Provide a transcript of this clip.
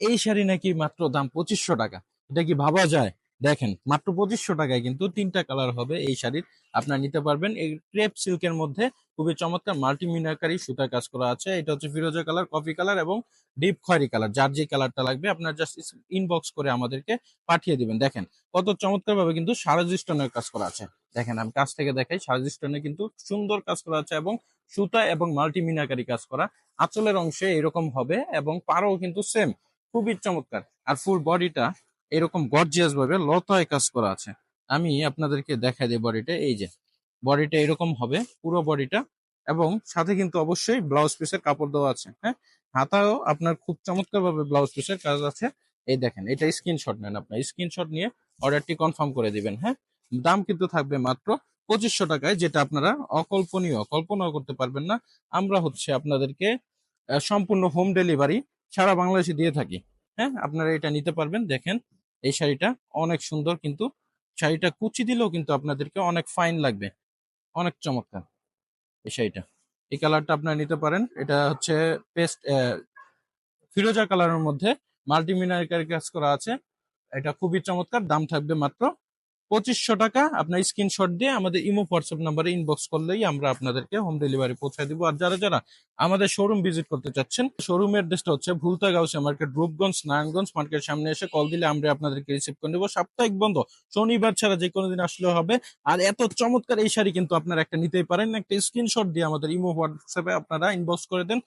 এই শাড়ি নাকি মাত্র দাম পঁচিশশো টাকা। এটা কি ভাবা যায়? দেখেন, মাত্র পঁচিশশো টাকায় কিন্তু তিনটা কালার হবে এই শাড়ির। আপনার নিতে পারবেন। এই ক্রেপ সিল্কের মধ্যে খুবই চমৎকার মাল্টি মিনাকারি সুতার কাজ করা আছে। এটা হচ্ছে ফিরোজা কালার কফি কালার এবং ডিপ খয়েরি কালার যার যে কালারটা লাগবে, আপনার জাস্ট ইনবক্স করে আমাদেরকে পাঠিয়ে দিবেন। দেখেন, কত চমৎকার ভাবে কিন্তু সারাজি স্টোনের কাজ করা আছে। দেখেন, আমি কাছ থেকে দেখাই সারাজি স্টোনে কিন্তু সুন্দর কাজ করা আছে এবং সুতা এবং মাল্টি মিনাকারি কাজ করা। আঁচলের অংশে এরকম হবে এবং পারও কিন্তু সেম খুবই চমৎকার। আর ফুল বডিটা এরকম গর্জিয়াস ভাবে লতায় কাজ করা আছে। আমি আপনাদেরকে দেখাই দিই বডিটা এই যে। বডিটা এরকম হবে, পুরো বডিটা এবং সাথে কিন্তু অবশ্যই ব্লাউজ পিসের কাপড় দেওয়া আছে হ্যাঁ? হাতাও আপনার খুব চমৎকার ভাবে ব্লাউজ পিসের কাজ আছে। এই দেখেন, এটা স্ক্রিনশট নেন আপনার স্ক্রিনশট নিয়ে অর্ডারটি কনফার্ম করে দিবেন হ্যাঁ? দাম কিন্তু থাকবে মাত্র পঁচিশশো টাকায়, যেটা আপনারা অকল্পনীয়, কল্পনাও করতে পারবেন না। আমরা হচ্ছে আপনাদেরকে সম্পূর্ণ হোম ডেলিভারি সারা বাংলাদেশে দিয়ে থাকি। হ্যাঁ আপনারা এটা নিতে পারবেন। দেখেন, এই শাড়িটা অনেক সুন্দর কিন্তু, শাড়িটা কুচি দিলেও কিন্তু আপনাদেরকে অনেক ফাইন লাগবে। অনেক চমৎকার এই শাড়িটা। এই কালারটা আপনারা নিতে পারেন। এটা হচ্ছে পেস্ট ফিরোজা কালারের মধ্যে মাল্টিমিনারিকার কাজ করা আছে। এটা খুবই চমৎকার, দাম থাকবে মাত্র পঁচিশশো টাকা আপনার স্ক্রিনশট দিয়ে আমাদের ইমো হোয়াটসঅ্যাপ নাম্বারে ইনবক্স করলেই আমরা আপনাদেরকে হোম ডেলিভারি পৌঁছে দিব। আর যারা যারা আমাদের শোরুম ভিজিট করতে চাচ্ছেন শোরুমের ড্রেসটা হচ্ছে ভুলতা গাউসে মার্কেট রূপগঞ্জ, নারায়ণগঞ্জ মার্কেট সামনে এসে কল দিলে আমরা আপনাদেরকে রিসিভ করে নেব সাপ্তাহিক বন্ধ, শনিবার ছাড়া যে কোনো দিন আসলেও হবে। আর এত চমৎকার এই শাড়ি কিন্তু আপনারা একটা নিতেই পারেন। একটা স্ক্রিনশট দিয়ে আমাদের ইমো হোয়াটসঅ্যাপে আপনারা ইনবক্স করে দেন।